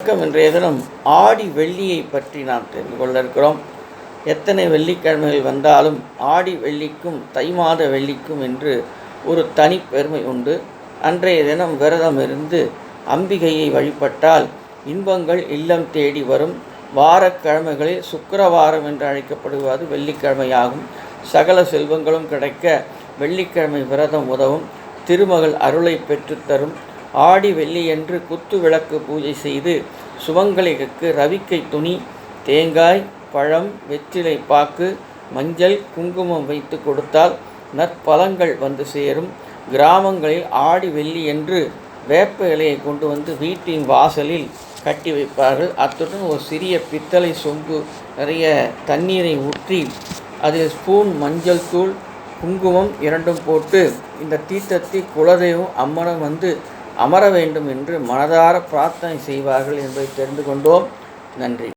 வணக்கம் இன்றைய தினம் ஆடி வெள்ளியை பற்றி நாம் தெரிந்து கொள்ள இருக்கிறோம் எத்தனை வெள்ளிக்கிழமைகள் வந்தாலும் ஆடி வெள்ளிக்கும் தை மாத வெள்ளிக்கும் என்று ஒரு தனி பெருமை உண்டு. அன்றைய தினம் விரதம் இருந்து அம்பிகையை வழிபட்டால் இன்பங்கள் இல்லம் தேடி வரும். வாரக்கிழமைகளில் சுக்கரவாரம் என்று அழைக்கப்படுவது வெள்ளிக்கிழமையாகும். சகல செல்வங்களும் கிடைக்க வெள்ளிக்கிழமை விரதம் உதவும். திருமகள் அருளை பெற்றுத்தரும் ஆடி வெள்ளியன்று குத்து விளக்கு பூஜை செய்து சுமங்கலிகளுக்கு ரவிக்கை துணி தேங்காய் பழம் வெற்றிலை பாக்கு மஞ்சள் குங்குமம் வைத்து கொடுத்தால் நற்பலங்கள் வந்து சேரும். கிராமங்களில் ஆடி வெள்ளி என்று வேப்ப இலையை கொண்டு வந்து வீட்டின் வாசலில் கட்டி வைப்பார்கள். அத்துடன் ஒரு சிறிய பித்தளை சொம்பு நிறைய தண்ணீரை ஊற்றி அதில் ஸ்பூன் மஞ்சள் தூள் குங்குமம் இரண்டும் போட்டு இந்த தீர்த்தத்தை குலதெய்வம் அம்மனம் வந்து அமர வேண்டும் என்று மனதார பிரார்த்தனை செய்வார்கள் என்பதை தெரிந்து கொண்டோம். நன்றி.